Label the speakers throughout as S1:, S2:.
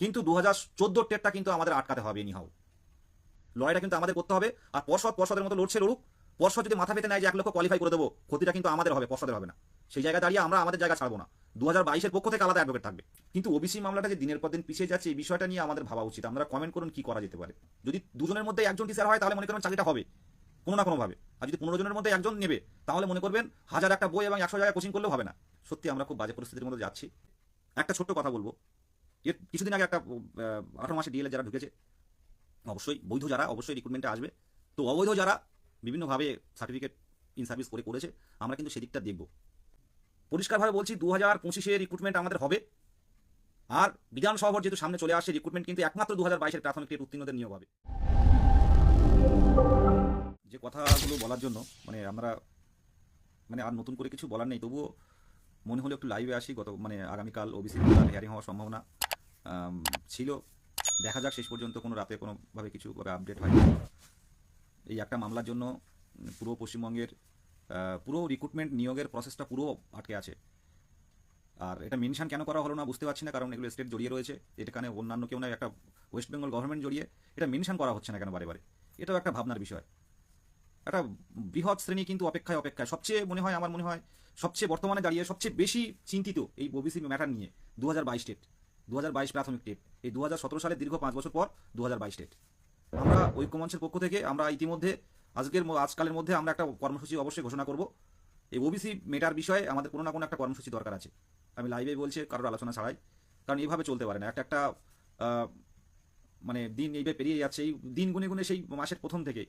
S1: কিন্তু দু হাজার চোদ্দোর টেটটা কিন্তু আমাদের আটকাতে হবে এনি হাউ লড়াইটা কিন্তু আমাদের করতে হবে, আর পর্ষদ পর্ষদের মতো লড়ছে লড়ুক। পর্ষদ যদি মাথা পেতে নেয় যে এক লক্ষ কোয়ালিফাই করে দেবো, ক্ষতিটা কিন্তু আমাদের হবে, পর্ষদের হবে না। সেই জায়গায় দাঁড়িয়ে আমরা আমাদের জায়গা ছাড়বো না। দু হাজার বাইশের পক্ষ থেকে আলাদা অ্যাডভোকেট থাকবে। কিন্তু ওবিসি মামলাটা যে দিনের পর দিন পিছিয়ে যাচ্ছে, এই বিষয়টা নিয়ে আমাদের ভাবা উচিত। আমরা কমেন্ট করুন কি করা যেতে পারে। যদি দুজনের মধ্যে একজন টিচার হয়, তাহলে মনে করেন চাকরিটা হবে, কোনো না কোনোভাবে। আর যদি পনেরো জনের মধ্যে একজন নেবে, তাহলে মনে করবেন হাজার একটা বই এবং একশো জায়গায় কোচিং করলেও হবে না। সত্যি আমরা খুব বাজে পরিস্থিতির মধ্যে যাচ্ছি। একটা ছোট্ট কথা বলব। এর কিছুদিন আগে একটা আঠারো মাসে ডিএলএ যারা ঢুকেছে, অবশ্যই বৈধ যারা, অবশ্যই রিক্রুটমেন্টে আসবে। তো অবৈধ যারা বিভিন্নভাবে সার্টিফিকেট ইন সার্ভিস করে করেছে, আমরা কিন্তু সেদিকটা দেখব। পরিষ্কারভাবে বলছি দু হাজার পঁচিশে রিক্রুটমেন্ট আমাদের হবে। আর বিধানসভা যেহেতু সামনে চলে আসে রিক্রুটমেন্ট কিন্তু একমাত্র দু হাজার বাইশের প্রাথমিক টেট উত্তীর্ণদের নিয়োগ হবে। যে কথাগুলো বলার জন্য মানে আমরা মানে আর নতুন করে কিছু বলার নেই, তবুও মনে হলো একটু লাইভে আসি, গত মানে আগামীকাল ওবিসি হিয়ারিং হওয়ার সম্ভাবনা। ছিল। দেখা যাক শেষ পর্যন্ত কোনো রাতে কোনোভাবে কিছু করে আপডেট হয়। এই একটা মামলার জন্য পুরো পশ্চিমবঙ্গের পুরো রিক্রুটমেন্ট নিয়োগের প্রসেসটা পুরো আটকে আছে। আর এটা মেনশন কেন করা হলো না বুঝতে পারছি না, কারণ এগুলো স্টেট জড়িয়ে রয়েছে। এখানে অন্যান্য কেউ না, একটা ওয়েস্ট বেঙ্গল গভর্নমেন্ট জড়িয়ে এটা মেনশন করা হচ্ছে না কেন বারে বারে? এটাও একটা ভাবনার বিষয়। একটা বৃহৎ শ্রেণি কিন্তু অপেক্ষায় অপেক্ষায়। সবচেয়ে মনে হয়, আমার মনে হয়, সবচেয়ে বর্তমানে দাঁড়িয়ে সবচেয়ে বেশি চিন্তিত এই ওবিসি ম্যাটার নিয়ে দু হাজার বাইশ টেট দু হাজার বাইশ প্রাথমিক টেট। এই দু সালের দীর্ঘ পাঁচ বছর পর দু হাজার বাইশ টেট। আমরা ঐক্যমঞ্চের পক্ষ থেকে আমরা ইতিমধ্যে আজকের আজকালের মধ্যে আমরা একটা কর্মসূচি অবশ্যই ঘোষণা করব। এই ওবিসি মেটার বিষয়ে আমাদের কোনো না কোনো একটা কর্মসূচি দরকার আছে। আমি লাইভে বলছি, কারোর আলোচনা ছাড়াই। কারণ এইভাবে চলতে পারে না। একটা একটা মানে দিন এইভাবে পেরিয়ে যাচ্ছে। এই দিন গুনে গুনে সেই মাসের প্রথম থেকে,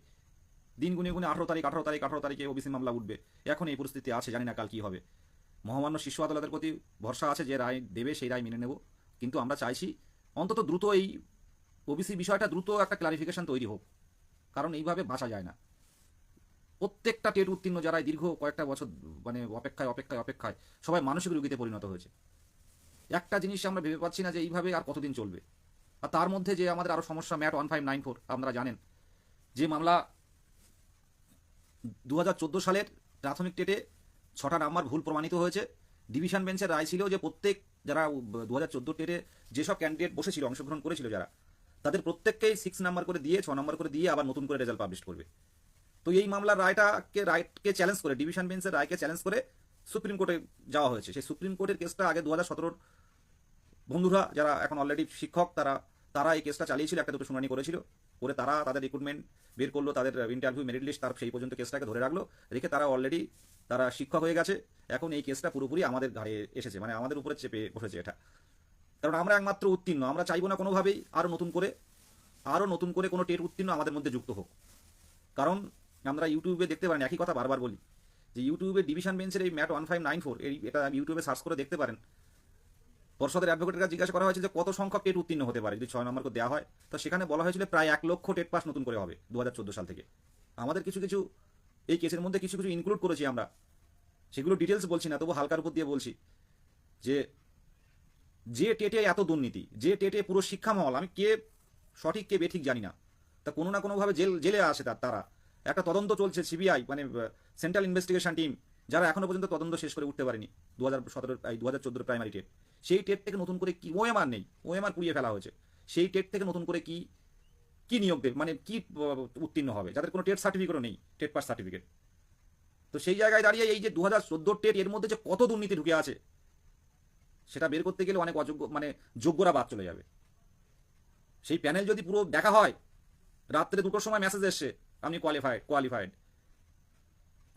S1: দিন গুনে গুনে আঠারো তারিখ আঠারো তারিখ, আঠারো তারিখে ওবিসি মামলা উঠবে। এখন এই পরিস্থিতি আছে, জানি না কাল কি হবে। মহামান্য শিশু আদালতের প্রতি ভরসা আছে যে রায় দেবে, সেই রায় মেনে নেব। কিন্তু আমরা চাইছি অন্তত দ্রুত এই ওবিসি বিষয়টা দ্রুত একটা ক্লারিফিকেশন তৈরি হোক, কারণ এইভাবে বাঁচা যায় না। প্রত্যেকটা টেট উত্তীর্ণ যারা দীর্ঘ কয়েকটা বছর মানে অপেক্ষায় অপেক্ষায় অপেক্ষায় সবাই মানসিক রোগীতে পরিণত হয়েছে। একটা জিনিস আমরা ভেবে পাচ্ছি না যে এইভাবে আর কতদিন চলবে। আর তার মধ্যে যে আমাদের আরও সমস্যা, MAT one five nine four, আপনারা জানেন, যে মামলা দু হাজার চোদ্দ সালের প্রাথমিক টেটে ছটা নাম্বার ভুল প্রমাণিত হয়েছে। ডিভিশন বেঞ্চের রায় ছিল যে প্রত্যেক যারা দু হাজার চোদ্দ টেটে যেসব ক্যান্ডিডেট বসেছিল, অংশগ্রহণ করেছিল যারা, তাদের প্রত্যেককেই সিক্স নাম্বার করে দিয়ে, ছ নাম্বার করে দিয়ে আবার নতুন করে রেজাল্ট পাবলিশ করবে। তো এই মামলার রায়টাকে, রায়কে চ্যালেঞ্জ করে ডিভিশন বেঞ্চের রায়কে চ্যালেঞ্জ করে সুপ্রিম কোর্টে যাওয়া হয়েছে। সেই সুপ্রিম কোর্টের কেসটা আগে দু হাজার সতেরোর বন্ধুরা যারা এখন অলরেডি শিক্ষক, তারা তারা এই কেসটা চালিয়েছিল, একটা দুটো শুনানি করেছিল। করে তারা তাদের রিক্রুটমেন্ট বের করল, তাদের ইন্টারভিউ মেরিট লিস্ট তার সেই পর্যন্ত কেসটাকে ধরে রাখল। রেখে তারা অলরেডি তারা শিক্ষক হয়ে গেছে। এখন এই কেসটা পুরোপুরি আমাদের ঘাড়ে এসেছে মানে আমাদের উপরে চেপে বসেছে এটা। কারণ আমরা একমাত্র উত্তীর্ণ, আমরা চাইব না কোনোভাবেই আরও নতুন করে আরও নতুন করে কোনো টেট উত্তীর্ণ আমাদের মধ্যে যুক্ত হোক। কারণ আমরা ইউটিউবে দেখতে পারেন, একই কথা বারবার বলি, যে ইউটিউবে ডিভিশন বেঞ্চের এই MAT one five nine four, এই এটা ইউটিউবে সার্চ করে দেখতে পারেন। পর্ষদের অ্যাডভোকেটের কাছে জিজ্ঞাসা করা হয়েছে যে কত সংখ্যক টেট উত্তীর্ণ হতে পারে, যদি ছয় নম্বর করে দেওয়া হয়। তো সেখানে বলা হয়েছিল প্রায় এক লক্ষ টেট পাস নতুন করে হবে, দু হাজার চোদ্দ সাল থেকে। আমাদের কিছু কিছু এই কেসের মধ্যে কিছু কিছু ইনক্লুড করেছি আমরা। সেগুলো ডিটেলস বলছি না, তবু হালকার উপর দিয়ে বলছি যে যে টেটে এত দুর্নীতি, যে টেটে পুরো শিক্ষা মহল আমি কে সঠিক, কে বেঠিক জানি না। তা কোনো না কোনোভাবে জেল, জেলে আসে তার, তারা। একটা তদন্ত চলছে সিবিআই মানে সেন্ট্রাল ইনভেস্টিগেশন টিম যারা এখনও পর্যন্ত তদন্ত শেষ করে উঠতে পারেনি দু হাজার সতেরো দু হাজার চোদ্দোর প্রাইমারি টেট। সেই টেট থেকে নতুন করে কি ওএমআর নেই ওএমআর পুড়িয়ে ফেলা হয়েছে। সেই টেট থেকে নতুন করে কি কি নিয়োগ দেবে? মানে কি উত্তীর্ণ হবে? যাদের কোনো টেট সার্টিফিকেটও নেই টেট পাস সার্টিফিকেট তো সেই জায়গায় দাঁড়িয়ে এই যে দু হাজার চোদ্দোর টেট এর মধ্যে যে কত দুর্নীতি ঢুকে আছে, সেটা বের করতে গেলে অনেক অযোগ্য মানে যোগ্যরা বাদ চলে যাবে। সেই প্যানেল যদি পুরো দেখা হয়, রাত্রে দুটোর সময় মেসেজ এসছে, আপনি কোয়ালিফাইড কোয়ালিফাইড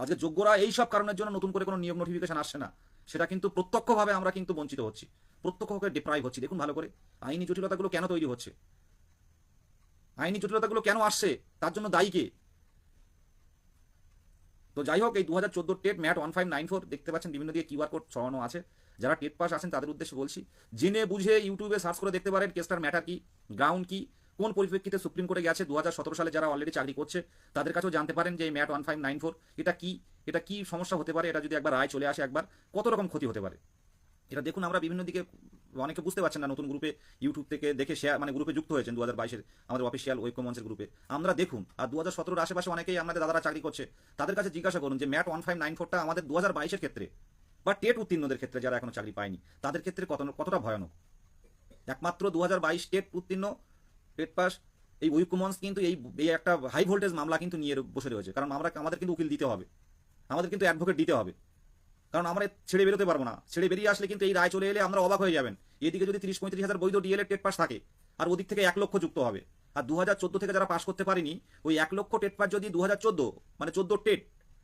S1: আজকে যোগ্যরা এই সব কারণের জন্য নতুন করে কোনো নিয়োগ নোটিফিকেশন আসছে না। সেটা কিন্তু প্রত্যক্ষভাবে আমরা কিন্তু বঞ্চিত হচ্ছি। প্রত্যক্ষভাবে ডিপ্রাইভ হচ্ছি। দেখুন ভালো করে, আইনি জটিলতাগুলো কেন তৈরি হচ্ছে? আইনি জটিলতাগুলো কেন আসছে? তার জন্য দায়ী কে? তো যাই হোক, এই দু হাজার চোদ্দ TET MAT one five nine four, দেখতে পাচ্ছেন বিভিন্ন দিয়ে কিউআর কোড ছড়ানো আছে। যারা টেট পাস আছেন, তাদের উদ্দেশ্যে বলছি, জেনে বুঝে ইউটিউবে সার্চ করে দেখতে পারেন কেসটার ম্যাটার কি, গ্রাউন্ড কি, কোন পরিপ্রেক্ষিতে সুপ্রিম কোর্টে গেছে। দু হাজার সতেরো সালে যারা অলরেডি চাকরি করছে, তাদের কাছেও জানতে পারেন যে MAT one five nine four, এটা কি এটা কি সমস্যা হতে পারে? এটা যদি একবার রায় চলে আসে একবার, কত রকম ক্ষতি হতে পারে? এটা দেখুন, আমরা বিভিন্ন দিকে অনেকে বুঝতে পারছেন না নতুন গ্রুপে ইউটিউব থেকে দেখে শেয়ার মানে গ্রুপে যুক্ত হয়েছেন দু হাজার বাইশের, আমাদের অফিসিয়াল ঐক্যমঞ্চের গ্রুপে আমরা দেখুন, আর দু হাজার সতেরোর আশেপাশে অনেকেই আমাদের দাদারা চাকরি করছে। তাদের কাছে জিজ্ঞাসা করুন যে, ম্যাট ওয়ান ফাইভ নাইন ফোরটা আমাদের দু হাজার বাইশের ক্ষেত্রে বা টেট উত্তীর্ণদের ক্ষেত্রে যারা এখনও চাকরি পায়নি, তাদের ক্ষেত্রে কত, কতটা ভয়ানক? একমাত্র দু হাজার বাইশ টেট উত্তীর্ণ, টেট পাস, এই উইকুমন্স কিন্তু এই এই একটা হাই ভোল্টেজ মামলা কিন্তু নিয়ে বসে রয়েছে। কারণ আমরা, আমাদের কিন্তু উকিল দিতে হবে। আমাদের কিন্তু অ্যাডভোকেট দিতে হবে। কারণ আমরা ছেড়ে বেরোতে পারব না। ছেড়ে বেরিয়ে আসলে কিন্তু এই রায় চলে এলে আমরা অবাক হয়ে যাবেন। এদিকে যদি তিরিশ পঁয়ত্রিশ হাজার বৈধ ডিএলএড টেট পাস থাকে, আর ওদিক থেকে এক লক্ষ যুক্ত হবে। আর দু হাজার চোদ্দ থেকে যারা পাস করতে পারেনি, ওই এক লক্ষ টেট পাস যদি দু হাজার চোদ্দ মানে চোদ্দ টেট,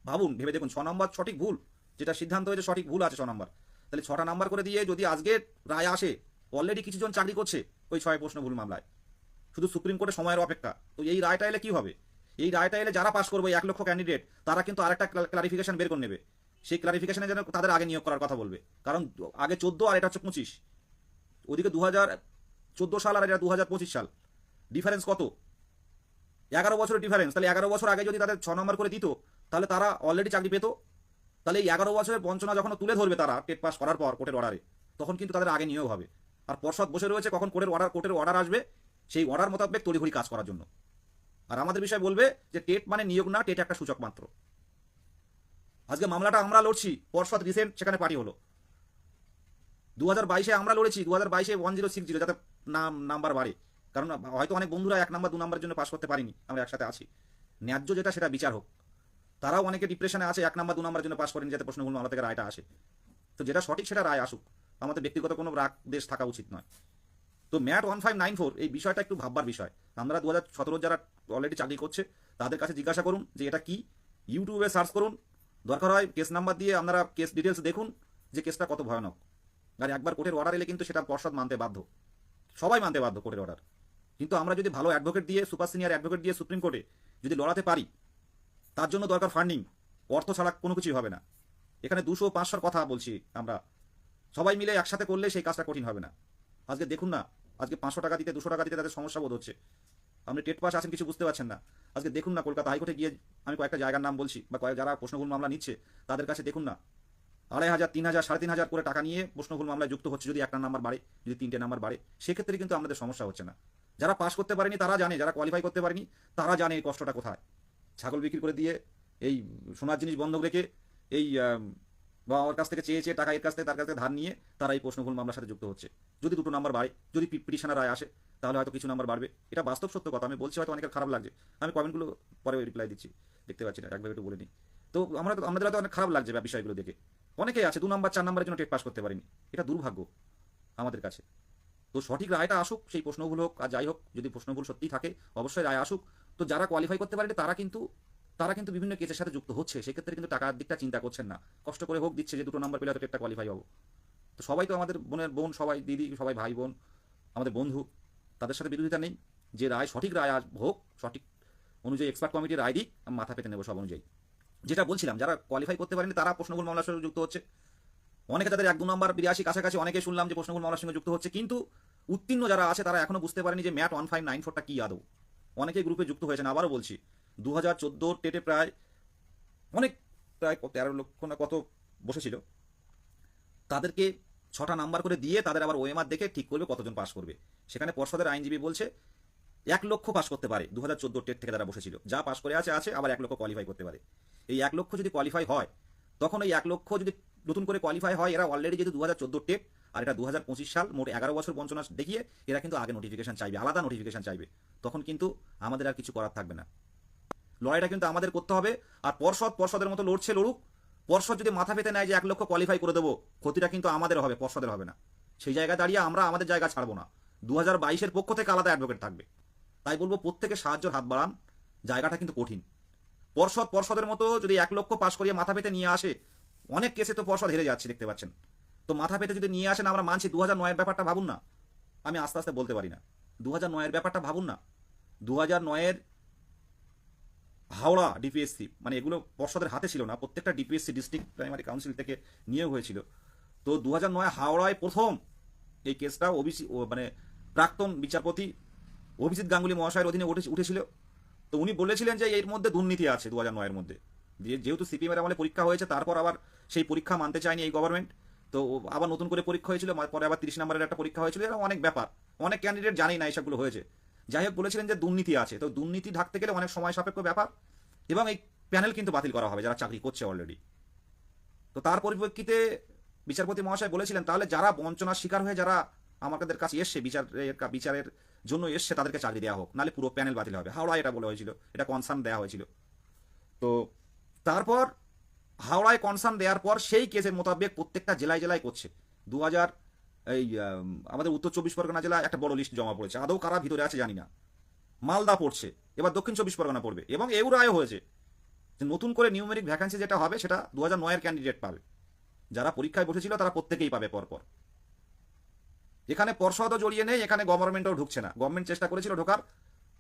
S1: ভাবুন, ভেবে দেখুন, ছ নম্বর সঠিক ভুল, যেটা সিদ্ধান্ত হয়েছে সঠিক ভুল আছে ছ নম্বর। তাহলে ছটা নাম্বার করে দিয়ে যদি আজকে রায় আসে অলরেডি কিছুজন চাকরি করছে ওই ছয় প্রশ্ন ভুল মামলায়। শুধু সুপ্রিম কোর্টে সময়ের অপেক্ষা। তো এই রায়টা এলে কি হবে? এই রায়টা এলে যারা পাস করবে, এক লক্ষ ক্যান্ডিডেট তারা কিন্তু আরেকটা ক্লারিফিকেশন বের করে নেবে। সেই ক্লারিফিকেশনে যেন তাদের আগে নিয়োগ করার কথা বলবে। কারণ আগে চোদ্দ আর এটা হচ্ছে পঁচিশ। ওদিকে দু হাজার চোদ্দ সাল আর এটা দু হাজার পঁচিশ সাল। ডিফারেন্স কত? এগারো বছরের ডিফারেন্স তাহলে এগারো বছর আগে যদি তাদের ছ নম্বর করে দিত, তাহলে তারা অলরেডি চাকরি পেত। তাহলে এই এগারো বছরের বঞ্চনা যখন তুলে ধরবে তারা টেট পাস করার পর কোর্টের অর্ডারে তখন কিন্তু তাদের আগে নিয়োগ হবে। আর পর্ষদ বসে রয়েছে কখন কোর্টের অর্ডার কোর্টের অর্ডার আসবে, সেই অর্ডার মোতাবেক তড়িঘড়ি কাজ করার জন্য। আর আমাদের বিষয় বলবে যে টেট মানে নিয়োগ না, টেট একটা সূচক মাত্র। আজকে মামলাটা আমরা লড়ছি পর্ষদ রিসেন্ট সেখানে পার্টি হলো। দু হাজার বাইশে আমরা লড়েছি দু হাজার বাইশে ওয়ান জিরো সিক্স জিরো যাতে নাম, নাম্বার বাড়ে। কারণ হয়তো অনেক বন্ধুরা এক নাম্বার, দু নাম্বারের জন্য পাস করতে পারিনি, আমরা একসাথে আছি। ন্যায্য যেটা, সেটা বিচার হোক। তারাও অনেকে ডিপ্রেশনে আছে, এক নাম্বার, দু নাম্বারের জন্য পাস করেনি, যাতে প্রশ্নগুলো মামলা থেকে রায়টা আসে। তো যেটা সঠিক, সেটা রায় আসুক। আমাদের ব্যক্তিগত কোনো রাগ, দেশ থাকা উচিত নয়। তো MAT one five nine four এই বিষয়টা একটু ভাববার বিষয়। আমরা দু হাজার সতেরো যারা অলরেডি চাকরি করছে, তাদের কাছে জিজ্ঞাসা করুন যে এটা কি? ইউটিউবে সার্চ করুন দরকার হয় কেস নাম্বার দিয়ে আপনারা কেস ডিটেলস দেখুন যে কেসটা কত ভয়ানক। আর একবার কোর্টের অর্ডার এলে কিন্তু সেটা পর্ষদ মানতে বাধ্য। সবাই মানতে বাধ্য কোর্টের অর্ডার কিন্তু আমরা যদি ভালো অ্যাডভোকেট দিয়ে সুপার সিনিয়র অ্যাডভোকেট দিয়ে সুপ্রিম কোর্টে যদি লড়াতে পারি, তার জন্য দরকার ফান্ডিং অর্থ ছাড়া কোনো কিছুই হবে না। এখানে দুশো পাঁচশোর কথা বলছি আমরা। সবাই মিলে একসাথে করলে সেই কাজটা কঠিন হবে না। আজকে দেখুন না, আজকে পাঁচশো টাকা দিতে, দুশো টাকা দিতে তাদের সমস্যা বোধ হচ্ছে। আপনি টেট পাস আছেন, কিছু বুঝতে পারছেন না। আজকে দেখুন না কলকাতা হাইকোর্টে গিয়ে আমি কয়েকটা জায়গার নাম বলছি, বা কয়েক যারা প্রশ্নভুল মামলা নিচ্ছে, তাদের কাছে দেখুন না। আড়াই হাজার, তিন হাজার, সাড়ে তিন হাজার করে টাকা নিয়ে প্রশ্নভুল মামলায় যুক্ত হচ্ছে, যদি একটা নাম্বার বাড়ে, যদি তিনটে নাম্বার বাড়ে, সেক্ষেত্রে কিন্তু আমাদের সমস্যা হচ্ছে না। যারা পাস করতে পারেনি, তারা জানে, যারা কোয়ালিফাই করতে পারেনি, তারা জানে এই কষ্টটা কোথায়। ছাগল বিক্রি করে দিয়ে এই সোনার জিনিস বন্ধক রেখে এই বা ওর কাছ থেকে চেয়ে চেয়ে টাকা এর কাছ থেকে, তার কাছ থেকে ধার নিয়ে তারা এই প্রশ্নভুল মামলার সাথে যুক্ত হচ্ছে। যদি দুটো নাম্বার বাড়ে, যদি পিটিশনের রায় আসে, তাহলে হয়তো কিছু নাম্বার বাড়বে। এটা বাস্তব সত্য কথা। আমি বলছি হয়তো অনেকের খারাপ লাগছে। আমি কমেন্টগুলো পরে রিপ্লাই দিচ্ছি। দেখতে পাচ্ছি না, একবার একটু বলে নিই। তো আমরা আমাদের হয়তো অনেক খারাপ লাগছে বিষয়গুলো দেখে। অনেকেই আছে, দু নাম্বার চার নাম্বারের জন্য টেট পাস করতে পারিনি। এটা দুর্ভাগ্য আমাদের কাছে। তো সঠিক রায়টা আসুক, সেই প্রশ্নগুলো হোক, আর যাই হোক, যদি প্রশ্নগুলো সত্যিই থাকে, অবশ্যই রায় আসুক। তো যারা কোয়ালিফাই করতে পারেনি, তারা কিন্তু তারা কিন্তু বিভিন্ন কেসের সাথে যুক্ত হচ্ছে, সেক্ষেত্রে কিন্তু টাকার দিকটা চিন্তা করছেন না। কষ্ট করে হোক দিচ্ছে যে দুটো নাম্বার পেলে হয়তো টেটটা কোয়ালিফাই হব। তো সবাই তো আমাদের বোনের বোন, সবাই দিদি, সবাই ভাই বোন, আমাদের বন্ধু, তাদের সাথে বিরোধিতা নেই। যে রায়, সঠিক রায় আস- হোক, সঠিক অনুযায়ী এক্সপার্ট কমিটির রায় দিক, আমি মাথা পেতে নেব সব অনুযায়ী। যেটা বলছিলাম, যারা কোয়ালিফাই করতে পারেনি, তারা প্রশ্নগুলো মামলার সঙ্গে যুক্ত হচ্ছে। অনেকে তাদের এক দু নম্বর বিরাশি কাছাকাছি, অনেকে শুনলাম যে প্রশ্নগুলো মামলার সঙ্গে যুক্ত হচ্ছে। কিন্তু উত্তীর্ণ যারা আছে, তারা এখনও বুঝতে পারেনি যে ম্যাট ওয়ান ফাইভ নাইন ফোরটা কি আদৌ। অনেকে গ্রুপে যুক্ত হয়েছেন, আবারও বলছি। দু হাজার চোদ্দোর টেটে প্রায় অনেক, প্রায় তেরো লক্ষ না কত বসেছিল। তাদেরকে ছটা নাম্বার করে দিয়ে তাদের আবার ওএমআর দেখে ঠিক করবে কতজন পাশ করবে। সেখানে পর্ষদের আইনজীবী বলছে, এক লক্ষ পাশ করতে পারে দু হাজার চোদ্দ টেট থেকে তারা বসেছিল। যা পাশ করে আছে আছে, আবার এক লক্ষ কোয়ালিফাই করতে পারে। এই এক লক্ষ যদি কোয়ালিফাই হয়, তখন এই এক লক্ষ যদি নতুন করে কোয়ালিফাই হয়, এরা অলরেডি যেহেতু দু হাজার চোদ্দ টেট, আর এটা দু হাজার পঁচিশ সাল, মোট এগারো বছর বঞ্চনা দেখিয়ে এরা কিন্তু আগে নোটিফিকেশন চাইবে, আলাদা নোটিফিকেশন চাইবে। তখন কিন্তু আমাদের আর কিছু করার থাকবে না। লড়াইটা কিন্তু আমাদের করতে হবে। আর পর্ষদ, পর্ষদের মতো লড়ছে লড়ুক। পর্ষদ যদি মাথা পেতে নেয় যে এক লক্ষ কোয়ালিফাই করে দেবো, ক্ষতিটা কিন্তু আমাদের হবে, পর্ষদের হবে না। সেই জায়গায় দাঁড়িয়ে আমরা আমাদের জায়গা ছাড়বো না। দু হাজার বাইশের পক্ষ থেকে আলাদা অ্যাডভোকেট থাকবে। তাই বলব প্রত্যেকে সাহায্যের হাত বাড়ান। জায়গাটা কিন্তু কঠিন। পর্ষদ, পর্ষদের মতো যদি এক লক্ষ পাস করিয়ে মাথা পেতে নিয়ে আসে, অনেক কেসে তো পর্ষদ হেরে যাচ্ছে, দেখতে পাচ্ছেন। তো মাথা পেতে যদি নিয়ে আসেন আমরা মানছি দু হাজার নয়ের ব্যাপারটা ভাবুন না। আমি আস্তে আস্তে বলতে পারি না। দু হাজার নয়ের ব্যাপারটা ভাবুন না। দু হাজার নয়ের হাওড়া ডিপিএসসি মানে এগুলো পর্ষদের হাতে ছিল না, প্রত্যেকটা ডিপিএসসি ডিস্ট্রিক্ট প্রাইমারি কাউন্সিল থেকে নিয়োগ হয়েছিল। তো দু নয় হাওড়ায় প্রথম এই কেসটা ওবিসি মানে প্রাক্তন বিচারপতি অভিজিৎ গাঙ্গুলি মহাশয়ের অধীনে উঠে, উঠেছিল। তো উনি বলেছিলেন যে এর মধ্যে দুর্নীতি আছে দু হাজার নয়ের মধ্যে। যেহেতু সিপিএম এর আমলে পরীক্ষা হয়েছে, তারপর আবার সেই পরীক্ষা মানতে চায়নি এই গভর্নমেন্ট তো আবার নতুন করে পরীক্ষা হয়েছিল, পরে আবার তিরিশ নম্বরের একটা পরীক্ষা হয়েছিল, এরকম অনেক ব্যাপার। অনেক ক্যান্ডিডেট জানেই না এইসবগুলো হয়েছে। যাই হোক বলেছিলেন যে দুর্নীতি আছে। তো দুর্নীতি ঢাকতে গেলে অনেক সময় সাপেক্ষ ব্যাপার এবং এই প্যানেল কিন্তু বাতিল করা হবে যারা চাকরি করছে অলরেডি তো তার পরিপ্রেক্ষিতে বিচারপতি মহাশয় বলেছিলেন, তাহলে যারা বঞ্চনার শিকার হয়ে যারা আমাদের কাছে এসছে, বিচারের বিচারের জন্য এসছে, তাদেরকে চাকরি দেওয়া হোক, নাহলে পুরো প্যানেল বাতিল হবে। হাওড়ায় এটা বলা হয়েছিল, এটা কনসার্ন দেওয়া হয়েছিল। তো তারপর হাওড়ায় কনসার্ন দেওয়ার পর সেই কেসের মোতাবেক প্রত্যেকটা জেলায় জেলায় করছে। দু হাজার এই আমাদের উত্তর চব্বিশ পরগনা জেলায় একটা বড় লিস্ট জমা পড়েছে। আদৌ কারা ভিতরে আছে জানি না। মালদা পড়ছে। এবার দক্ষিণ চব্বিশ পরগনা পড়বে। এবং এও রায় হয়েছে যে নতুন করে নিউমেরিক ভ্যাকান্সি যেটা হবে, সেটা দু হাজার নয়ের ক্যান্ডিডেট পাবে। যারা পরীক্ষায় বসেছিল, তারা প্রত্যেকেই পাবে পরপর। এখানে পর্ষদও জড়িয়ে নেই, এখানে গভর্নমেন্টও ঢুকছে না। গভর্নমেন্ট চেষ্টা করেছিল ঢোকার।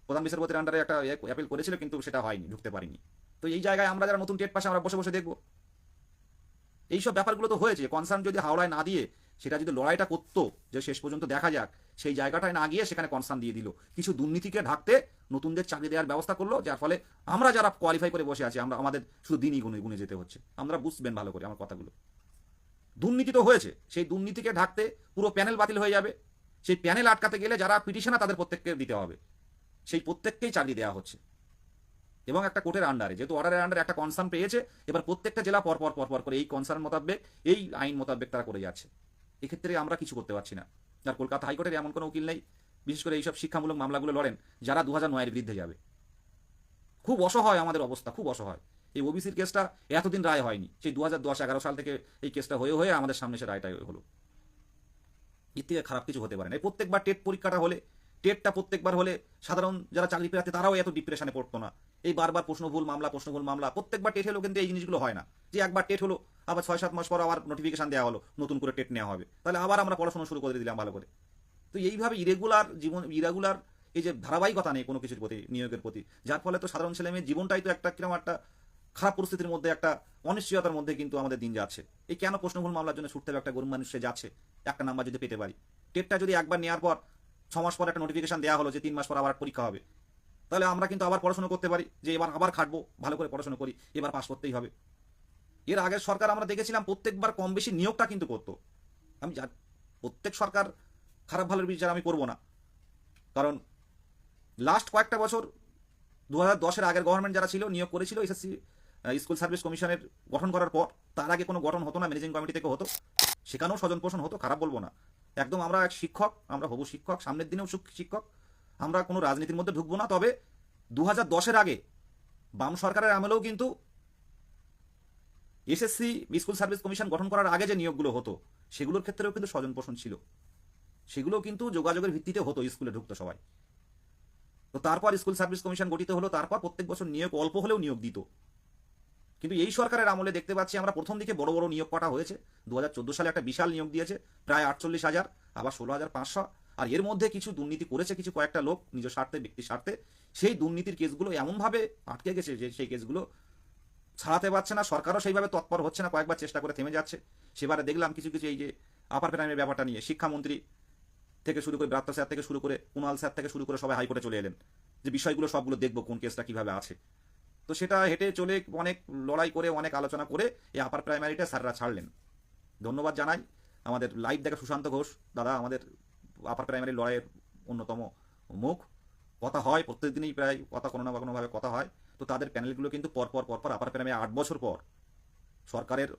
S1: প্রধান বিচারপতির আন্ডারে একটা অ্যাপিল করেছিল, কিন্তু সেটা হয়নি, ঢুকতে পারিনি। তো এই জায়গায় আমরা যারা নতুন টেট পাশে, আমরা বসে বসে দেখব। এইসব ব্যাপারগুলো তো হয়েছে। কনসার্ন যদি হাওড়ায় না দিয়ে সেটা যদি লড়াইটা করতো যে শেষ পর্যন্ত দেখা যাক, সেই জায়গাটায় না গিয়ে সেখানে কনসার্ন দিয়ে দিল। কিছু দুর্নীতিকে ঢাকতে নতুনদের চাকরি দেওয়ার ব্যবস্থা করল, যার ফলে আমরা যারা কোয়ালিফাই করে বসে আছি, আমরা, আমাদের শুধু দিনই গুনে গুনে যেতে হচ্ছে। আমরা বুঝবেন ভালো করে আমার কথাগুলো। দুর্নীতি তো হয়েছে, সেই দুর্নীতিকে ঢাকতে পুরো প্যানেল বাতিল হয়ে যাবে। সেই প্যানেল আটকাতে গেলে যারা পিটিশনার তাদের প্রত্যেককে দিতে হবে। সেই প্রত্যেককেই চাকরি দেওয়া হচ্ছে। এবং একটা কোর্টের আন্ডারে যেহেতু অর্ডারের আন্ডারে একটা কনসার্ন পেয়েছে, এবার প্রত্যেকটা জেলা পরপর পরপর করে এই কনসার্ন মোতাবেক, এই আইন মোতাবেক তারা করে যাচ্ছে। এক্ষেত্রে আমরা কিছু করতে পারছি না। আর কলকাতা হাইকোর্টের এমন কোনো উকিল নেই, বিশেষ করে এইসব শিক্ষামূলক মামলাগুলো লড়েন, যারা দু হাজার নয়ের বিরুদ্ধে যাবে। খুব অসহায় আমাদের অবস্থা, খুব অসহায়। এই ওবিসির কেসটা এতদিন রায় হয়নি, সেই দু হাজার দশ এগারো সাল থেকে এই কেসটা হয়ে হয়ে আমাদের সামনে সে রায়টা হলো। এর থেকে খারাপ কিছু হতে পারে না। প্রত্যেকবার টেট পরীক্ষাটা হলে টেটটা প্রত্যেকবার হলে সাধারণ যারা চাকরি প্রার্থী, তারাও এত ডিপ্রেশনে পড়তো না। এই বারবার প্রশ্ন ভুল মামলা, প্রশ্ন ভুল মামলা, প্রত্যেকবার টেট হলেও কিন্তু এই জিনিসগুলো হয় না। যে একবার টেট হলো, আবার ছয়, সাত মাস পর আবার নোটিফিকেশন দেওয়া হলো, নতুন করে টেট নেওয়া হবে। তাহলে আবার আমরা পড়াশোনা শুরু করে দিলাম ভালো করে। তো এইভাবে ইরেগুলার জীবন ইরেগুলার এই যে ধারাবাহিকতা নেই কোনো কিছুর প্রতি, নিয়োগের প্রতি, যার ফলে তো সাধারণ ছেলে মেয়ের জীবনটাই তো একটা কীরকম একটা খারাপ পরিস্থিতির মধ্যে, একটা অনিশ্চয়তার মধ্যে কিন্তু আমাদের দিন যাচ্ছে। এই কেন প্রশ্নভুল মামলার জন্য ছুটতে হবে? একটা গরিব মানুষ সে যাচ্ছে, একটা নাম্বার যদি পেতে পারি। টেটটা যদি একবার নেওয়ার পর ছ মাস পর একটা নোটিফিকেশন দেওয়া হলো যে তিন মাস পর আবার পরীক্ষা হবে। তাহলে আমরা কিন্তু আবার পড়াশোনা করতে পারি, যে এবার আবার খাটবো, ভালো করে পড়াশোনা করি, এবার পাস করতেই হবে। এর আগের সরকার আমরা দেখেছিলাম প্রত্যেকবার কম বেশি নিয়োগটা কিন্তু করতো। আমি যা প্রত্যেক সরকার খারাপ ভালোর বিচার আমি করব না। কারণ লাস্ট কয়েকটা বছর দু হাজার আগের গভর্নমেন্ট যারা ছিল, নিয়োগ করেছিল এসএসসি স্কুল সার্ভিস কমিশনের গঠন করার পর, তার আগে কোনো গঠন হতো না ম্যানেজিং কমিটি থেকে হতো। সেখানেও স্বজন পোষণ হতো, খারাপ বলব না। একদম আমরা এক শিক্ষক, আমরা হবু শিক্ষক, সামনের দিনেও শিক্ষক, আমরা কোনো রাজনীতির মধ্যে ঢুকবো না। তবে দু হাজার আগে বাম সরকারের আমলেও কিন্তু এসএসসি স্কুল সার্ভিস কমিশন গঠন করার আগে যে নিয়োগগুলো হতো, সেগুলোর ক্ষেত্রেও কিন্তু স্বজন পোষণ ছিল। সেগুলো কিন্তু যোগাযোগের ভিত্তিতে হতো স্কুলে ঢুকতো সবাই। তো তারপর স্কুল সার্ভিস কমিশন গঠিত হলো, তারপর প্রত্যেক বছর নিয়োগ অল্প হলেও নিয়োগ দিত। কিন্তু এই সরকারের আমলে দেখতে পাচ্ছি আমরা প্রথম দিকে বড় বড় নিয়োগ কটা হয়েছে। দু হাজার চোদ্দ সালে একটা বিশাল নিয়োগ দিয়েছে, প্রায় আটচল্লিশ হাজার, আবার ষোলো হাজার পাঁচশো। আর এর মধ্যে কিছু দুর্নীতি করেছে কিছু কয়েকটা লোক নিজ স্বার্থে ব্যক্তি স্বার্থে। সেই দুর্নীতির কেসগুলো এমনভাবে আটকে গেছে যে সেই কেসগুলো ছাড়াতে পারছে না। সরকারও সেইভাবে তৎপর হচ্ছে না, কয়েকবার চেষ্টা করে থেমে যাচ্ছে। সেবারে দেখলাম কিছু কিছু এই যে আপার প্রাইমের ব্যাপারটা নিয়ে শিক্ষামন্ত্রী থেকে শুরু করে ব্রাত্য স্যার থেকে শুরু করে কুণাল স্যার থেকে শুরু করে সবাই হাইকোর্টে চলে এলেন। যে বিষয়গুলো সবগুলো দেখব কোন কেসটা কীভাবে আছে। তো সেটা হেঁটে চলে অনেক লড়াই করে, অনেক আলোচনা করে এই আপার প্রাইমারিটা স্যাররা ছাড়লেন। ধন্যবাদ জানাই। আমাদের লাইভ দেখা সুশান্ত ঘোষ। দাদা, আমাদের আপার প্রাইমারি লড়াইয়ের অন্যতম মুখ। কথা হয়, প্রত্যেকদিনই প্রায় কথা কোনো না কোনোভাবে কথা হয়। তো তাদের প্যানেলগুলো কিন্তু পরপর পরপর আপার প্রাইমারি আট বছর পর সরকারের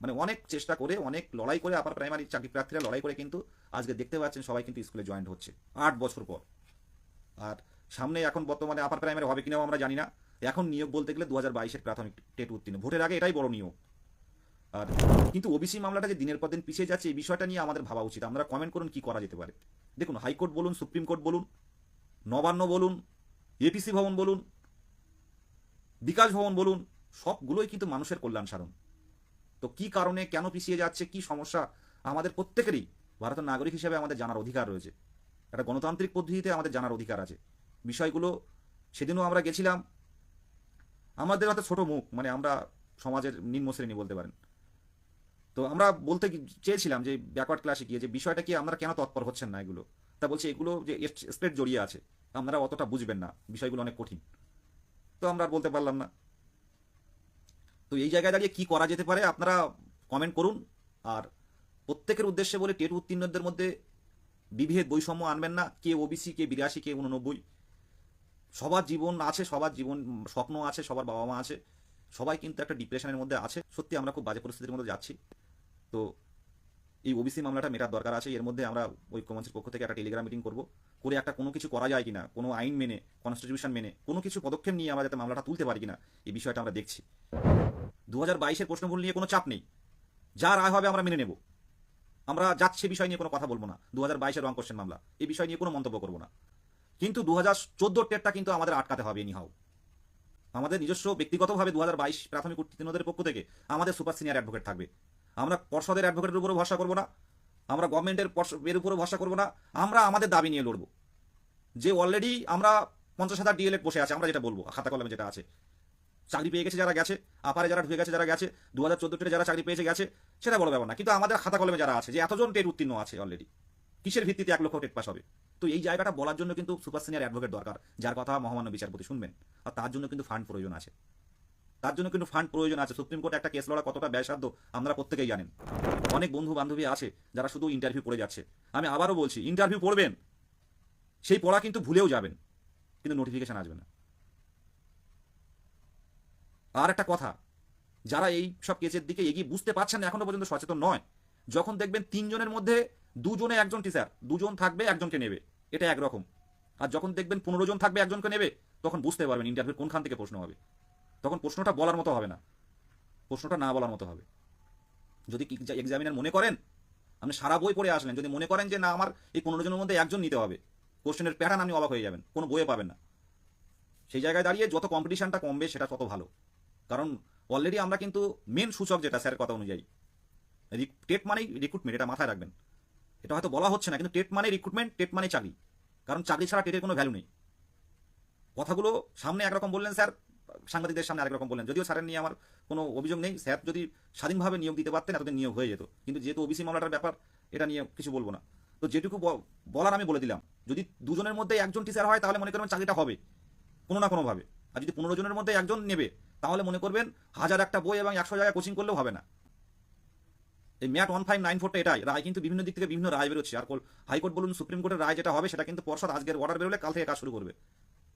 S1: মানে অনেক চেষ্টা করে, অনেক লড়াই করে আপার প্রাইমারি চাকরি প্রার্থীরা লড়াই করে কিন্তু আজকে দেখতে পাচ্ছেন সবাই কিন্তু স্কুলে জয়েন্ট হচ্ছে, আট বছর পর। আর সামনে এখন বর্তমানে আপার প্রাইমারি হবে কিনাও আমরা জানি না। এখন নিয়োগ বলতে গেলে দু হাজার বাইশের প্রাথমিক টেট উত্তীর্ণ। ভোটের আগে এটাই বড় নিয়োগ। আর কিন্তু ওবিসি মামলাটা যে দিনের পর দিন পিছিয়ে যাচ্ছে, এই বিষয়টা নিয়ে আমাদের ভাবা উচিত। আমরা কমেন্ট করুন কি করা যেতে পারে। দেখুন, হাইকোর্ট বলুন, সুপ্রিম কোর্ট বলুন, নবান্ন বলুন, এপিসি ভবন বলুন, বিকাশ ভবন বলুন, সবগুলোই কিন্তু মানুষের কল্যাণ সাধন তো কি কারণে, কেন পিছিয়ে যাচ্ছে, কি সমস্যা, আমাদের প্রত্যেকেরই, ভারতের নাগরিক হিসেবে আমাদের জানার অধিকার রয়েছে। একটা গণতান্ত্রিক পদ্ধতিতে আমাদের জানার অধিকার আছে। বিষয়গুলো, সেদিনও আমরা গেছিলাম আমাদের হাতে ছোট মুখ মানে আমরা সমাজের নিম্ন শ্রেণি বলতে পারেন। তো আমরা বলতে চেয়েছিলাম যে ব্যাকওয়ার্ড ক্লাসে গিয়ে যে বিষয়টা কি আমরা কেন তৎপর হচ্ছেন না এগুলো? তা বলছে এগুলো যে স্টেট জড়িয়ে আছে, আপনারা অতটা বুঝবেন না, বিষয়গুলো অনেক কঠিন। তো আমরা বলতে পারলাম না। তো এই জায়গায় দাঁড়িয়ে কি করা যেতে পারে আপনারা কমেন্ট করুন। আর প্রত্যেকের উদ্দেশ্যে বলে টেট উত্তীর্ণদের মধ্যে বিভেদ বৈষম্য আনবেন না, কে ওবিসি কে বিরাশি, কে উননব্বই সবার জীবন আছে, সবার জীবন, স্বপ্ন আছে, সবার বাবা মা আছে, সবাই কিন্তু একটা ডিপ্রেশনের মধ্যে আছে। সত্যি আমরা খুব বাজে পরিস্থিতির মধ্যে যাচ্ছি। তো এই ওবিসি মামলাটা মেটার দরকার আছে। এর মধ্যে আমরা ঐক্যমঞ্চের পক্ষ থেকে একটা টেলিগ্রাম মিটিং করব, করে একটা কোনো কিছু করা যায় কিনা, কোনো আইন মেনে কনস্টিটিউশন মেনে, কোনো কিছু পদক্ষেপ নিয়ে আমরা যাতে মামলাটা তুলতে পারি কিনা, এই বিষয়টা আমরা দেখছি। দু হাজার বাইশের প্রশ্নগুলো নিয়ে কোনো চাপ নেই। যা রায় হবে আমরা মেনে নেব। আমরা যাচ্ছে বিষয় নিয়ে কোনো কথা বলব না। দু হাজার বাইশের রং কোশ্চেন মামলা। এই বিষয় নিয়ে কোনো মন্তব্য করব না। কিন্তু দু হাজার চোদ্দোর টেটটা কিন্তু আমাদের আটকাতে হবে এনিহাও আমাদের নিজস্ব ব্যক্তিগতভাবে দু হাজার বাইশ প্রাথমিক উত্তীর্ণদের পক্ষ থেকে আমাদের সুপার সিনিয়র অ্যাডভোকেট থাকবে। আমরা পর্ষদের অ্যাডভোকেটের উপরে ভরসা করব না, আমরা গভর্নমেন্টের এর উপরে ভরসা করব না, আমরা আমাদের দাবি নিয়ে লড়বো। যে অলরেডি আমরা পঞ্চাশ হাজার ডিএলএড বসে আছে, আমরা যেটা বলব, খাতা কলমে যেটা আছে। চাকরি পেয়ে গেছে যারা গেছে আপারে যারা ঢুকে গেছে যারা গেছে দু হাজার চোদ্দ টেটে যারা চাকরি পেয়েছে গেছে, সেটা ব্যাপার না। কিন্তু আমাদের খাতা কলমে যারা আছে, যে এতজন টেট উত্তীর্ণ আছে অলরেডি কিসের ভিত্তিতে এক লক্ষ টেট পাস হবে? তো এই জায়গাটা বলার জন্য কিন্তু সুপার সিনিয়র অ্যাডভোকেট দরকার, যার কথা মহামান্য বিচারপতি শুনবেন। আর তার জন্য কিন্তু ফান্ড প্রয়োজন আছে। তার জন্য কিন্তু ফান্ড প্রয়োজন আছে। সুপ্রিম কোর্টে একটা কেস লড়া কতটা ব্যয়সাধ্য আমরা প্রত্যেকেই জানেন। অনেক বন্ধু বান্ধবী আছে যারা শুধু ইন্টারভিউ পড়ে যাচ্ছে। আমি আবারও বলছি ইন্টারভিউ পড়বেন সেই পড়া কিন্তু ভুলেও যাবেন, কিন্তু নোটিফিকেশন আসবে না। আর একটা কথা, যারা এই সব কেসের দিকে এগিয়ে বুঝতে পারছেন না এখনও পর্যন্ত সচেতন নয়, যখন দেখবেন তিনজনের মধ্যে দুজনে একজন টিচার দুজন থাকবে, একজনকে নেবে। এটা একরকম। আর যখন দেখবেন পনেরো জন থাকবে, একজনকে নেবে, তখন বুঝতে পারবেন ইন্টারভিউ কোনখান থেকে প্রশ্ন হবে। তখন প্রশ্নটা বলার মতো হবে না। প্রশ্নটা না বলার মতো হবে। যদি এক্সামিনার মনে করেন, আপনি সারা বই পড়ে আসলেন, যদি মনে করেন যে না, আমার এই পনেরো জনের মধ্যে একজন নিতে হবে, কোশ্চেনের প্যাটার্ন আপনি অবাক হয়ে যাবেন, কোনো বইয়ে পাবেন না। সেই জায়গায় দাঁড়িয়ে যত কম্পিটিশানটা কমবে, সেটা তত ভালো। কারণ অলরেডি আমরা কিন্তু মেন সূচক যেটা স্যার কথা অনুযায়ী টেট মানেই রিক্রুটমেন্ট এটা মাথায় রাখবেন। এটা হয়তো বলা হচ্ছে না, কিন্তু টেট মানে রিক্রুটমেন্ট টেট মানে চাকরি। কারণ চাকরি ছাড়া টেটের কোনো ভ্যালু নেই। কথাগুলো সামনে একরকম বললেন স্যার, সাংবাদিকদের সামনে আরেক রকম বললেন। যদিও স্যারের নিয়ে আমার কোনো অভিযোগ নেই, স্যার যদি স্বাধীনভাবে নিয়োগ দিতে পারতেন, এতদিন নিয়োগ হয়ে যেত। কিন্তু যেহেতু ওবিসি মামলাটার ব্যাপার, এটা নিয়ে কিছু বলব না। তো যেটুকু বলার আমি বলে দিলাম, যদি দুজনের মধ্যে একজন টিচার হয়, তাহলে মনে করবেন চাকরিটা হবে, কোনো না কোনোভাবে। আর যদি পনেরো জনের মধ্যে একজন নেবে, তাহলে মনে করবেন হাজার একটা বই এবং একশো জায়গায় কোচিং করলেও হবে না। এই ম্যাট ওয়ান ফাইভ নাইন ফোরটা এটাই। রায় কিন্তু বিভিন্ন দিক থেকে বিভিন্ন রায় বেরোচ্ছে। আর হাইকোর্ট বলুন, সুপ্রিম কোর্টের রায় যেটা হবে, সেটা কিন্তু পর্ষদ আজকের অর্ডার বেরোলে কাল থেকে কাজ শুরু করবে।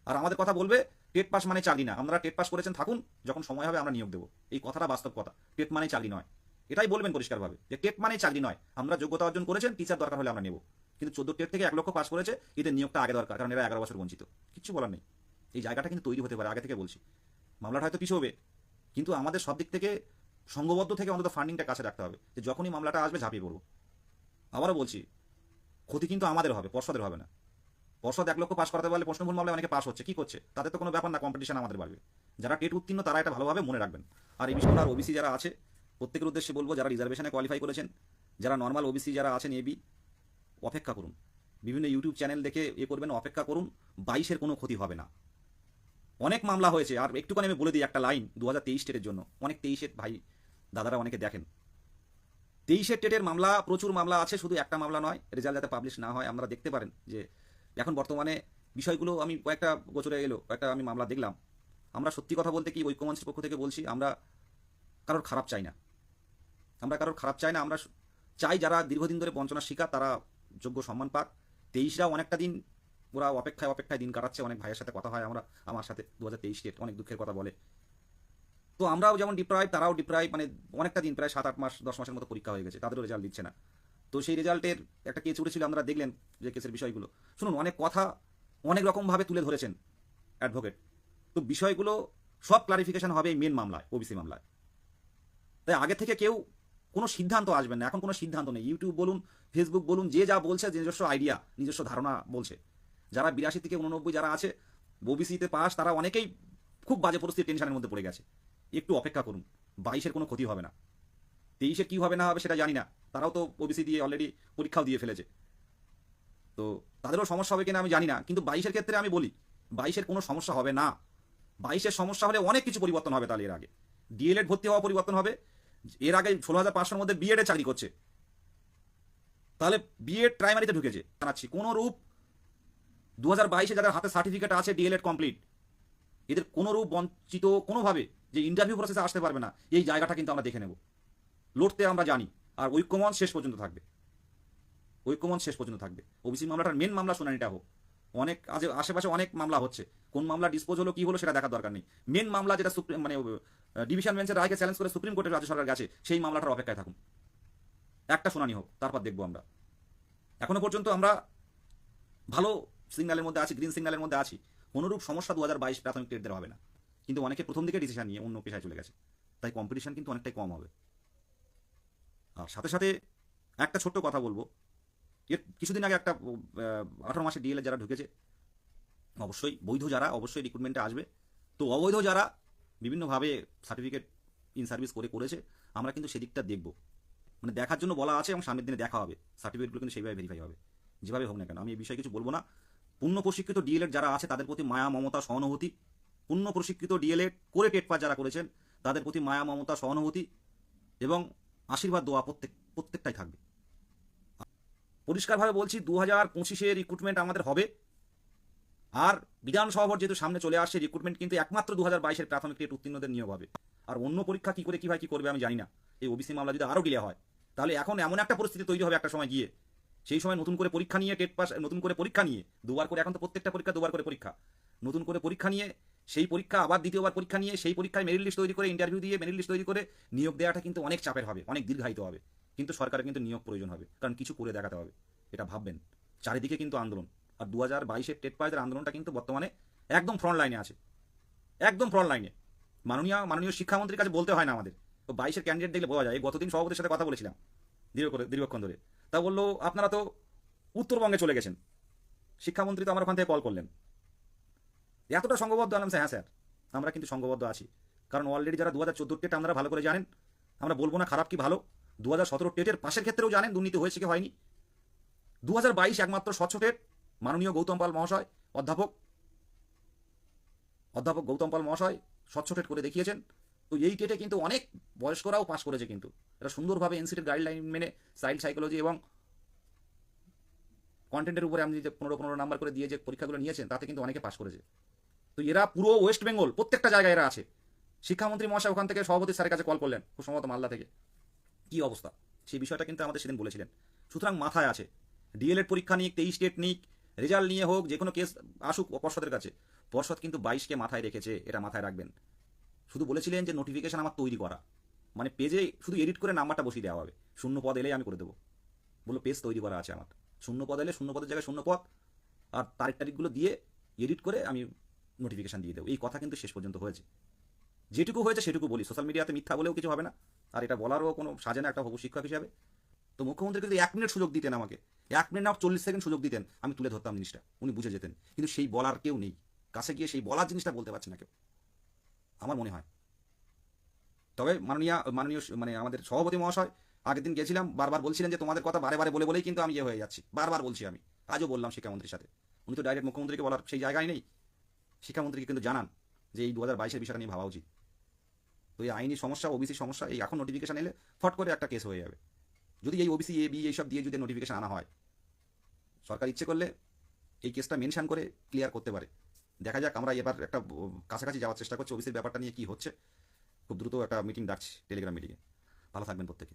S1: আর আমাদের কথা বলবে, টেট পাস মানে চাকরি না। আমরা টেট পাস করেছেন, থাকুন, যখন সময় হবে আমরা নিয়োগ দেবো। এই কথাটা বাস্তব কথা। টেট মানে চাকরি নয়। এটাই বলবেন পরিষ্কারভাবে, যে টেট মানে চাকরি নয়। আমরা যোগ্যতা অর্জন করেছেন, টিচার দরকার হলে আমরা নেব। কিন্তু চোদ্দ টেট থেকে এক লক্ষ পাস করেছে, এদের নিয়োগটা আগে দরকার, কারণ এরা এগারো বছর বঞ্চিত। কিছু বলার নেই। এই জায়গাটা কিন্তু তৈরি হতে পারে, আগে থেকে বলছি। মামলাটা হয়তো পিছু হবে। কিন্তু আমাদের সব দিক থেকে সংঘবদ্ধ থেকে অন্তত ফান্ডিংটা কাছে রাখতে হবে, যে যখনই মামলাটা আসবে ঝাঁপিয়ে পড়ব। আবারও বলছি, ক্ষতি কিন্তু আমাদের হবে, পর্ষদের হবে না। পর্ষদ এক লক্ষ পাস করাতে পারলে প্রশ্নভুল মামলায় অনেকে পাস হচ্ছে, কি করছে? তাদের তো কোনো ব্যাপার না কম্পিটিশন আমাদের বাড়বে। যারা টেট উত্তীর্ণ, তারা এটা ভালোভাবে মনে রাখবেন। আর এই বিষয়গুলো আর ওবিসি যারা আছে, প্রত্যেকের উদ্দেশ্যে বলব, যারা রিজার্ভেশনে কোয়ালিফাই করেছেন, যারা নর্মাল ওবিসি যারা আছেন এবি অপেক্ষা করুন। বিভিন্ন ইউটিউব চ্যানেল দেখে এ করবেন, অপেক্ষা করুন বাইশের কোনো ক্ষতি হবে না। অনেক মামলা হয়েছে, আর একটুখানি আমি বলে দিই একটা লাইন দু হাজার তেইশ টেটের জন্য। অনেক তেইশের ভাই দাদারা অনেকে দেখেন। তেইশের টেটের মামলা, প্রচুর মামলা আছে, শুধু একটা মামলা নয়, রেজাল্ট যাতে পাবলিশ না হয়, আমরা দেখতে পারেন যে এখন বর্তমানে বিষয়গুলো আমি কয়েকটা গোচরে এলো, কয়েকটা আমি মামলা দেখলাম। আমরা সত্যি কথা বলতে কি ঐক্যমঞ্চের পক্ষ থেকে বলছি, আমরা কারোর খারাপ চাই না। আমরা কারোর খারাপ চাই না, আমরা চাই যারা দীর্ঘদিন ধরে বঞ্চনার শিকার, তারা যোগ্য সম্মান পাক। তেইশরাও অনেকটা দিন ওরা অপেক্ষায় অপেক্ষায় দিন কাটাচ্ছে, অনেক ভাইয়ের সাথে কথা হয়, আমরা, আমার সাথে দু হাজার তেইশ অনেক দুঃখের কথা বলে। তো আমরাও যেমন ডিপ্রাইভ তারাও ডিপ্রাইভ মানে অনেকটা দিন, প্রায় সাত, আট মাস, দশ মাসের মতো পরীক্ষা হয়ে গেছে, তাদেরও রেজাল্ট দিচ্ছে না। তো সেই রেজাল্টের একটা কেস উঠেছিল, আপনারা দেখলেন যে কেসের বিষয়গুলো। শুনুন, অনেক কথা অনেক রকমভাবে তুলে ধরেছেন অ্যাডভোকেট তো বিষয়গুলো সব ক্লারিফিকেশন হবে মেন মামলায় ওবিসি মামলায়। তাই আগে থেকে কেউ কোনো সিদ্ধান্ত আসবেন না, এখন কোনো সিদ্ধান্ত নেই। ইউটিউব বলুন ফেসবুক বলুন, যে যা বলছে, যে নিজস্ব আইডিয়া নিজস্ব ধারণা বলছে। যারা বিরাশি থেকে উননব্বই যারা আছে ওবিসিতে পাস তারা অনেকেই খুব বাজে পরিস্থিতি টেনশনের মধ্যে পড়ে গেছে। একটু অপেক্ষা করুন। বাইশের কোনো ক্ষতি হবে না। তেইশে কী হবে না হবে সেটা জানি না। তারাও তো ওবিসি দিয়ে অলরেডি পরীক্ষাও দিয়ে ফেলেছে। তো তাদেরও সমস্যা হবে কিনা আমি জানি না। কিন্তু বাইশের ক্ষেত্রে আমি বলি, বাইশের কোনো সমস্যা হবে না। বাইশের সমস্যা হলে অনেক কিছু পরিবর্তন হবে তাহলে এর আগে। ডিএলএড ভর্তি হওয়া পরিবর্তন হবে। এর আগে ষোলো হাজার পাঁচশোর মধ্যে বিএডে চাকরি করছে। তাহলে বিএড প্রাইমারিতে ঢুকেছে। জানাচ্ছি, কোনো রূপ দু হাজার বাইশে যাদের হাতে সার্টিফিকেট আছে ডিএলএড কমপ্লিট এদের কোনো রূপ বঞ্চিত কোনোভাবে যে ইন্টারভিউ প্রসেসে আসতে পারবে না, এই জায়গাটা কিন্তু আমরা দেখে নেব। লড়তে আমরা জানি, আর ঐক্যমঞ্চ শেষ পর্যন্ত থাকবে। ঐক্যমঞ্চ শেষ পর্যন্ত থাকবে। ওবিসি মামলাটার মেন মামলা শুনানিটা হোক। অনেক আশেপাশে অনেক মামলা হচ্ছে। কোন মামলা ডিসপোজ হলো, কি হলো, সেটা দেখার দরকার নেই। মেন মামলা যেটা সুপ্রিম মানে ডিভিশন বেঞ্চের রায়কে চ্যালেঞ্জ করে সুপ্রিম কোর্টের রাজ্য সরকার গেছে সেই মামলাটার অপেক্ষায় থাকুন। একটা শুনানি হোক, তারপর দেখব আমরা। এখনও পর্যন্ত আমরা ভালো সিগন্যালের মধ্যে আছি গ্রিন সিগন্যালের মধ্যে আছি। কোনোরূপ সমস্যা দু হাজার বাইশ প্রাথমিক টেটদের হবে না। কিন্তু অনেকে প্রথম দিকে ডিসিশন নিয়ে অন্য পেশায় চলে গেছে। তাই কম্পিটিশান কিন্তু অনেকটাই কম হবে। আর সাথে সাথে একটা ছোট্ট কথা বলব। এর কিছুদিন আগে একটা আঠারো মাসে ডিএলএ যারা ঢুকেছে, অবশ্যই বৈধ যারা, অবশ্যই রিক্রুটমেন্টে আসবে। তো অবৈধ যারা বিভিন্নভাবে সার্টিফিকেট ইন সার্ভিস করে করেছে, আমরা কিন্তু সেদিকটা দেখব। মানে দেখার জন্য বলা আছে এবং সামনের দিনে দেখা হবে। সার্টিফিকেটগুলো কিন্তু সেইভাবে ভেরিফাই হবে। যেভাবে হোক না কেন, আমি এই বিষয়ে কিছু বলব না। পূর্ণ প্রশিক্ষিত ডিএলএড যারা আছে, তাদের প্রতি মায়া, মমতা, সহানুভূতি পূর্ণ প্রশিক্ষিত ডিএলএড করে টেট পাস যারা করেছেন, তাদের প্রতি মায়া, মমতা, সহানুভূতি এবং আশীর্বাদ, দোয়া প্রত্যেক, প্রত্যেকটাই থাকবে। পরিষ্কারভাবে বলছি দু হাজার পঁচিশে রিক্রুটমেন্ট আমাদের হবে। আর বিধানসভা যেহেতু সামনে চলে আসছে রিক্রুটমেন্ট কিন্তু একমাত্র দু হাজার বাইশের প্রাথমিক টেট উত্তীর্ণদের নিয়োগ হবে। আর অন্য পরীক্ষা কি করে, কীভাবে কী করবে আমি জানি না। এই ওবিসি মামলা যদি আরও ডিলে হয়, তাহলে এখন এমন একটা পরিস্থিতি তৈরি হবে একটা সময় গিয়ে। সেই সময় নতুন করে পরীক্ষা নিয়ে, টেট পাস, নতুন করে পরীক্ষা নিয়ে, দুবার করে, এখন তো প্রত্যেকটা পরীক্ষা দুবার করে পরীক্ষা। নতুন করে পরীক্ষা নিয়ে সেই পরীক্ষা আবার দ্বিতীয়বার পরীক্ষা নিয়ে সেই পরীক্ষায় মেরিট লিস্ট তৈরি করে ইন্টারভিউ দিয়ে মেরিট লিস্ট তৈরি করে নিয়োগ দেওয়াটা কিন্তু অনেক চাপের হবে, অনেক দীর্ঘায়িত হবে। কিন্তু সরকারের কিন্তু নিয়োগ প্রয়োজন হবে, কারণ কিছু করে দেখাতে হবে। এটা ভাববেন। চারিদিকে কিন্তু আন্দোলন। আর দু হাজার বাইশের টেট পাসের আন্দোলনটা কিন্তু বর্তমানে একদম ফ্রন্ট লাইনে আছে। একদম ফ্রন্ট লাইনে মাননীয় মাননীয় শিক্ষামন্ত্রীর কাছে বলতে হয় না আমাদের। তো বাইশের ক্যান্ডিডেট দেখলে বোঝা যায় গতদিন সভাপতির সাথে কথা বলেছিলাম, দীর্ঘ করে, দীর্ঘক্ষণ ধরে। তা বলল, আপনারা তো উত্তরবঙ্গে চলে গেছেন। শিক্ষামন্ত্রী তো আমার ওখান থেকে কল করলেন। এতটা সংঘবদ্ধ আলাম হ্যাঁ স্যার। আমরা কিন্তু সংঘবদ্ধ আছি। কারণ অলরেডি যারা দু হাজার চোদ্দোর টেট আপনারা ভালো করে জানেন, আমরা বলব না খারাপ কি ভালো। দু হাজার সতেরো টেটের পাশের ক্ষেত্রেও জানেন, দুর্নীতি হয়েছে কি হয়নি। দু হাজার বাইশ একমাত্র স্বচ্ছ টেট, মাননীয় গৌতম পাল মহাশয়, অধ্যাপক। অধ্যাপক গৌতম পাল মহাশয় স্বচ্ছ টেট করে দেখিয়েছেন। তো এই টেটে কিন্তু অনেক বয়স্করাও পাশ করেছে কিন্তু। এটা সুন্দরভাবে এনসিটির গাইডলাইন মেনে চাইল্ড সাইকোলজি এবং কন্টেন্টের উপরে আপনি যে পনেরো পনেরো নাম্বার করে দিয়ে যে পরীক্ষাগুলো নিয়েছেন, তাতে কিন্তু অনেকে পাশ করেছে। তো এরা পুরো ওয়েস্ট বেঙ্গল প্রত্যেকটা জায়গায় এরা আছে। শিক্ষামন্ত্রী মহাশয় ওখান থেকে সভাপতি স্যারের কাছে কল করলেন খুব সম্ভবত মালদা থেকে। কি অবস্থা? সেই বিষয়টা কিন্তু আমাদের সেদিন বলেছিলেন। সুতরাং মাথায় আছে। ডিএলএড পরীক্ষা নিক, তেইশ স্টেট নিক, রেজাল্ট নিয়ে হোক যে কোনো কেস আসুক পর্ষদের কাছে। পর্ষদ কিন্তু বাইশকে মাথায় রেখেছে, এটা মাথায় রাখবেন। শুধু বলেছিলেন যে নোটিফিকেশন আমার তৈরি করা। মানে পেজে শুধু এডিট করে নাম্বারটা বসিয়ে দেওয়া হবে। শূন্য পদ এলেই আমি করে দেবো। বলল পেজ তৈরি করা আছে আমার। শূন্য পদ এলে শূন্য পদের জায়গায় শূন্য পদ, আর তারিখ তারিখগুলো দিয়ে এডিট করে আমি নোটিফিকেশন দিয়ে দেবো। এই কথা কিন্তু শেষ পর্যন্ত হয়েছে। যেটুকু হয়েছে সেটুকু বলি। সোশ্যাল মিডিয়াতে মিথ্যা বলেও কিছু হবে না। আর এটা বলারও কোনো সাজে না একটা হবু শিক্ষক হিসাবে। তো মুখ্যমন্ত্রী কিন্তু এক মিনিট সুযোগ দিতেন আমাকে। এক মিনিট না, চল্লিশ সেকেন্ড সুযোগ দিতেন। আমি তুলে ধরতাম জিনিসটা। উনি বুঝে যেতেন। কিন্তু সেই বলার কেউ নেই। কাছে গিয়ে সেই বলার জিনিসটা বলতে পারছে না কেউ। আমার মনে হয়। তবে মাননীয় মাননীয় মানে আমাদের সভাপতি মহাশয়, আগের দিন গেছিলাম, বারবার বলছিলেন যে তোমাদের কথা বারে বারে বলে বলেই কিন্তু আমি ইয়ে হয়ে যাচ্ছি। বারবার বলছি আমি। আজও বললাম শিক্ষামন্ত্রীর সাথে। উনি তো ডাইরেক্ট মুখ্যমন্ত্রীকে বলার সেই জায়গায় নেই। শিক্ষামন্ত্রীকে কিন্তু জানান যে এই দু হাজার বাইশের বিষয়টা নিয়ে ভাবা উচিত। তো এই আইনি সমস্যা, ওবিসি সমস্যা, এই এখন নোটিফিকেশন এলে ফট করে একটা কেস হয়ে যাবে। যদি এই ওবিসি, এ বি এইসব দিয়ে যদি নোটিফিকেশান আনা হয়, সরকার ইচ্ছে করলে এই কেসটা মেনশান করে ক্লিয়ার করতে পারে। দেখা যাক, আমরা এবার একটা কাছাকাছি যাওয়ার চেষ্টা করছি, ওবিসির ব্যাপারটা নিয়ে কি হচ্ছে। খুব দ্রুত একটা মিটিং ডাকছি টেলিগ্রাম মিটিংয়ে ভালো থাকবেন প্রত্যেকে।